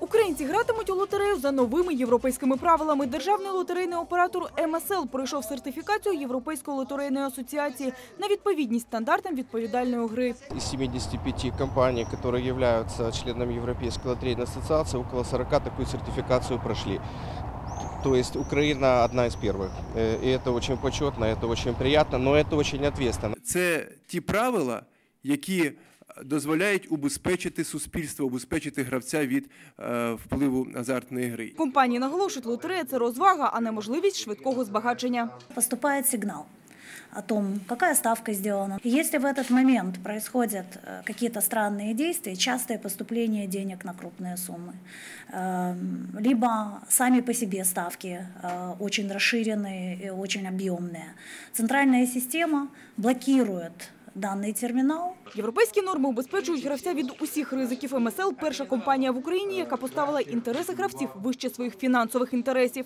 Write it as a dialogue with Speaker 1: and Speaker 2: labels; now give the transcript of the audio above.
Speaker 1: Українці гратимуть у лотерею за новими європейськими правилами. Державний лотерейний оператор МСЛ пройшов сертифікацію Європейської лотерейної асоціації на відповідність стандартам відповідальної гри.
Speaker 2: Из 75 компаний, которые являются членами Европейской лотерейной ассоциации, около 40 такую сертификацию прошли. То есть Украина одна из первых. Э, И это очень почетно, это очень приятно, но это очень ответственно.
Speaker 3: Це ті правила, які дозволяють убезпечити суспільство, убезпечити гравця від е, впливу азартної гри.
Speaker 1: Компанії наголошують, лотерея – це розвага, а не можливість швидкого збагачення.
Speaker 4: поступает сигнал о том, какая ставка сделана. И если в этот момент происходят э, какие-то странные действия, частое поступление денег на крупные суммы, эм, либо сами по себе ставки э, очень расширенные и очень объемные, центральная система блокирует данный термінал.
Speaker 1: Європейські норми убезпечують гравця від усіх ризиків. МСЛ – перша компанія в Україні, яка поставила інтереси гравців вище своїх фінансових інтересів.